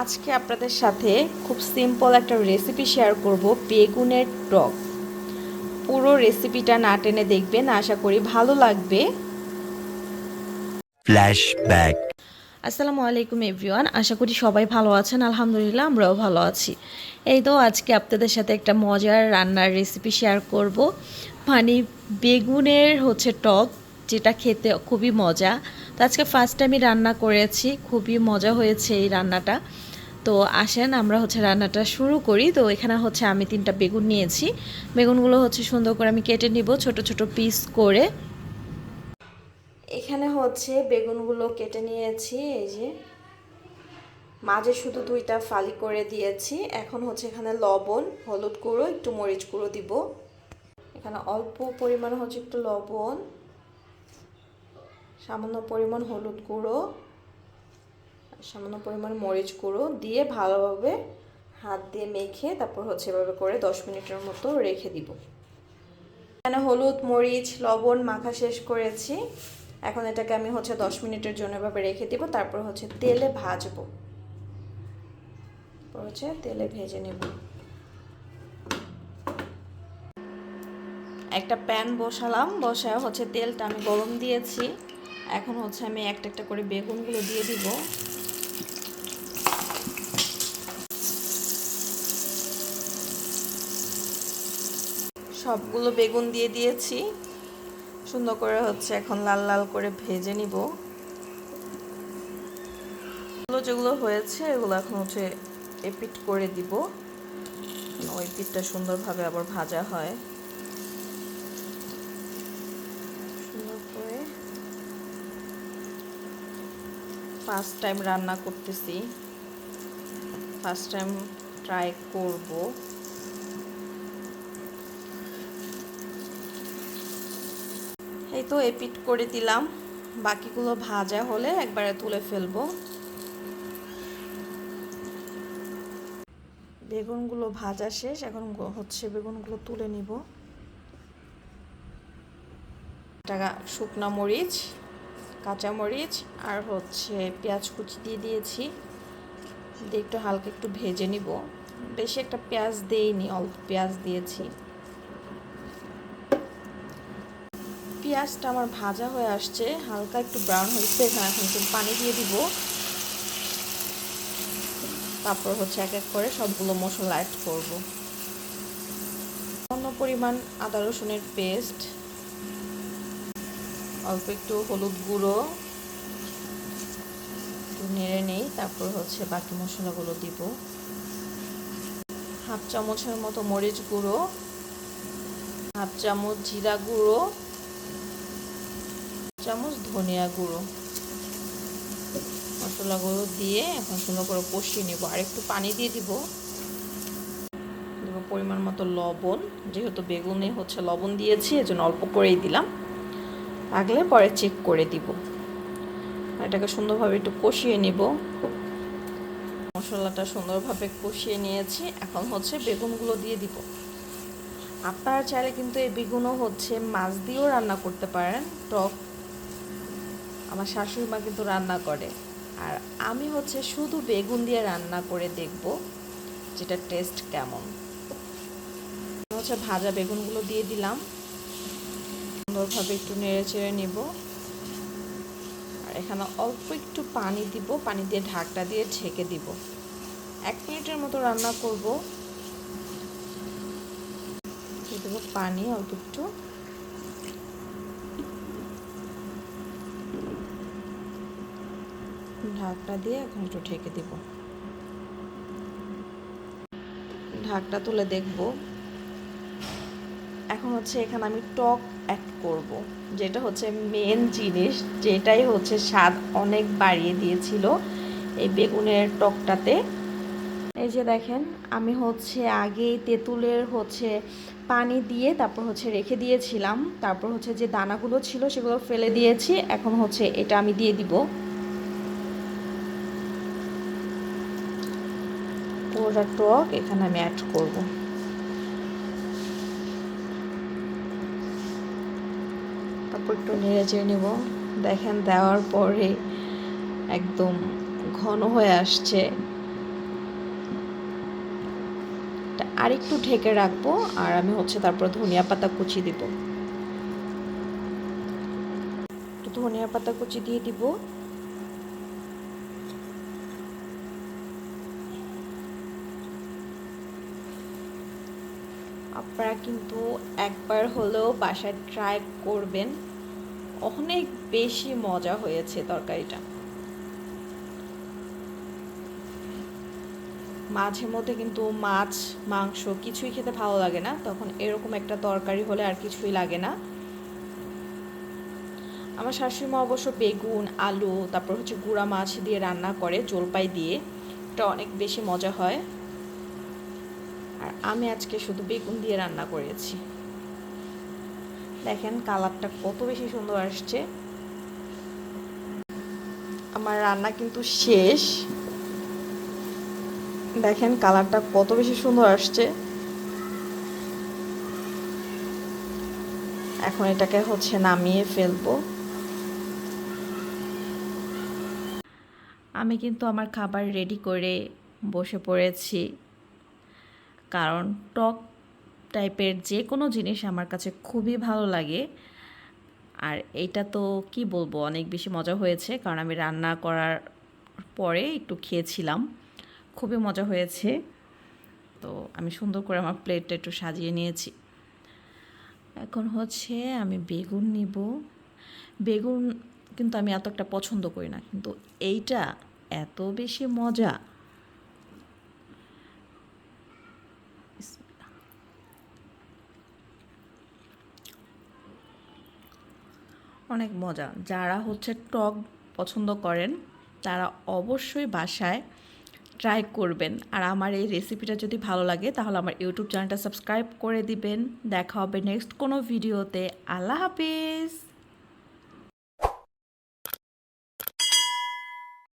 আজকে আপনাদের সাথে খুব সিম্পল একটা রেসিপি শেয়ার করব বেগুনের টক। পুরো রেসিপিটা না টেনে দেখবেন আশা করি ভালো লাগবে। Flashback. আসসালামু আলাইকুম এভরিওয়ান আশা করি সবাই ভালো আছেন আলহামদুলিল্লাহ আমরাও ভালো আছি। এই তো আজকে আপনাদের সাথে একটা মজার রান্নার রেসিপি শেয়ার করব। মানে বেগুনের হচ্ছে টক যেটা খেতে খুবই মজা। তো আজকে ফার্স্ট টাইমই রান্না করেছি, খুবই মজা হয়েছে এই রান্নাটা। তো আসেন, আমরা হচ্ছে রান্নাটা শুরু করি। তো এখানে হচ্ছে আমি তিনটা বেগুন নিয়েছি। বেগুনগুলো হচ্ছে সুন্দর করে আমি কেটে নিব, ছোট ছোট পিস করে। এখানে হচ্ছে বেগুনগুলো কেটে নিয়েছি, এই যে। মাঝে শুধু দুইটা ফালি করে দিয়েছি। এখন হচ্ছে এখানে লবণ, হলুদ গুঁড়ো, একটু মরিচ গুঁড়ো দিব। এখানে অল্প পরিমাণ হচ্ছে একটু লবণ। সামান্য পরিমাণ হলুদ গুঁড়ো, সামান্য পরিমাণ মরিচ গুঁড়ো দিয়ে ভালোভাবে হাত দিয়ে মেখে তারপর হচ্ছে এভাবে করে দশ মিনিটের মতো রেখে দিব। এখানে হলুদ, মরিচ, লবণ মাখা শেষ করেছি। এখন এটাকে আমি হচ্ছে দশ মিনিটের জন্য এভাবে রেখে দিব, তারপর হচ্ছে তেলে ভাজবো। তারপর হচ্ছে তেলে ভেজে নেব। একটা প্যান বসালাম, বসায় হচ্ছে তেলটা আমি গরম দিয়েছি। এখন হচ্ছে আমি একটা একটা করে বেগুনগুলো দিয়ে দিব। সবগুলো বেগুন দিয়ে দিয়েছি। সুন্দর করে হচ্ছে এখন লাল লাল করে ভেজে নিব। যেগুলো হয়েছে, এগুলো এখন হচ্ছে এপিট করে দিব। ওই পিঠটা সুন্দরভাবে আবার ভাজা হয় সুন্দর করে ফার্স্ট টাইম রান্না করতেছি। ফার্স্ট টাইম ট্রাই করব। এই তো এপিট করে দিলাম। বাকিগুলো ভাজা হলে একবারে তুলে ফেলব। বেগুনগুলো ভাজা শেষ, এখন হচ্ছে বেগুনগুলো তুলে নিব। টাকা, শুকনা মরিচ। কাঁচা মরিচ আর হচ্ছে পেঁয়াজ কুচি দিয়ে দিয়েছি। দিয়ে একটু হালকা একটু ভেজে নিব। বেশি একটা পেঁয়াজ দেইনি, অল্প পেঁয়াজ দিয়েছি। পেঁয়াজটা আমার ভাজা হয়ে আসছে, হালকা একটু ব্রাউন হয়েছে, এখানে এখন একটু পানি দিয়ে দিব। তারপর হচ্ছে এক এক করে সবগুলো মশলা অ্যাড করব। অন্য পরিমাণ আদা রসুনের পেস্ট অল্প একটু হলুদ গুঁড়ো একটু নেড়ে নেই, তারপর হচ্ছে বাকি মশলাগুলো দিব। হাফ চামচের মতো মরিচ গুঁড়ো, হাফ চামচ জিরা গুঁড়ো চামচ ধনিয়া গুঁড়ো। মশলাগুলো দিয়ে এখন সুন্দর করে কষিয়ে নেব। আর একটু পানি দিয়ে দিব পরিমাণ মতো লবণ, যেহেতু বেগুনে হচ্ছে লবণ দিয়েছি, এজন্য অল্প করেই দিলাম। লাগলে পরে চেক করে দিব। এটাকে সুন্দরভাবে একটু কষিয়ে নেব। মশলাটা সুন্দরভাবে কষিয়ে নিয়েছি। এখন হচ্ছে বেগুনগুলো দিয়ে দিব। আপনারা চাইলে কিন্তু এই বেগুনও হচ্ছে মাছ দিয়েও রান্না করতে পারেন। টক আমার শাশুড়ি মা কিন্তু রান্না করে। আর আমি হচ্ছে শুধু বেগুন দিয়ে রান্না করে দেখব যেটা টেস্ট কেমন। হচ্ছে ভাজা বেগুনগুলো দিয়ে দিলাম। সুন্দরভাবে একটু নেড়ে চেড়ে নিব। আর এখানে অল্প একটু পানি দিব, পানি দিয়ে ঢাকটা দিয়ে ঢেকে দিব। এক মিনিটের মতো রান্না করব। দেবো পানি, অল্প একটু। ঢাকটা দিয়ে এখন একটু ঢেকে দেব। ঢাকটা তুলে দেখব। এখন হচ্ছে এখানে আমি টক অ্যাড করব, যেটা হচ্ছে মেন জিনিস, যেটাই হচ্ছে স্বাদ অনেক বাড়িয়ে দিয়েছিল এই বেগুনের টকটাতে। এই যে দেখেন, আমি হচ্ছে আগে তেঁতুলের হচ্ছে পানি দিয়ে তারপর হচ্ছে রেখে দিয়েছিলাম। তারপর হচ্ছে যে দানাগুলো ছিল সেগুলো ফেলে দিয়েছি, এখন হচ্ছে এটা আমি দিয়ে দিব। পুরোটা টক এখানে আমি অ্যাড করব। তারপর একটু নেড়ে চেড়ে নেব। দেখেন দেওয়ার পরে একদম ঘন হয়ে আসছে। আরেকটু ঢেকে রাখব আর আমি হচ্ছে তারপর ধনিয়া পাতা কুচি দিব। ধনিয়া পাতা কুচি দিয়ে দিব। আপনারা কিন্তু একবার হলেও বাসায় ট্রাই করবেন। অনেক বেশি মজা হয়েছে তরকারিটা। মাঝে মধ্যে কিন্তু মাছ, মাংস কিছুই খেতে ভালো লাগে না। তখন এরকম একটা তরকারি হলে আর কিছুই লাগে না। আমার শাশুড়ি মা অবশ্য বেগুন, আলু, তারপর হচ্ছে গুঁড়া মাছ দিয়ে রান্না করে, জলপাই দিয়ে। এটা অনেক বেশি মজা হয়। আর আমি আজকে শুধু বেগুন দিয়ে রান্না করেছি। দেখেন কালারটা কত বেশি সুন্দর আসছে। আমার রান্না কিন্তু শেষ। দেখেন কালারটা কত বেশি সুন্দর আসছে। এখন এটাকে হচ্ছে নামিয়ে ফেলব। আমি কিন্তু আমার খাবার রেডি করে বসে পড়েছি। কারণ টক টাইপের যে কোনো জিনিস আমার কাছে খুবই ভালো লাগে। আর এইটা তো কি বলব, অনেক বেশি মজা হয়েছে কারণ আমি রান্না করার পরে একটু খেয়েছিলাম। খুবই মজা হয়েছে। তো আমি সুন্দর করে আমার প্লেটটা একটু সাজিয়ে নিয়েছি। এখন হচ্ছে আমি বেগুন নিব। বেগুন কিন্তু আমি এত একটা পছন্দ করি না, কিন্তু এইটা এত বেশি মজা। অনেক মজা। যারা হচ্ছে টক পছন্দ করেন, তারা অবশ্যই বাসায় ট্রাই করবেন। আর আমার এই রেসিপিটা যদি ভালো লাগে, তাহলে আমার ইউটিউব চ্যানেলটা সাবস্ক্রাইব করে দিবেন। দেখা হবে নেক্সট কোনো ভিডিওতে আল্লাহ হাফিজ!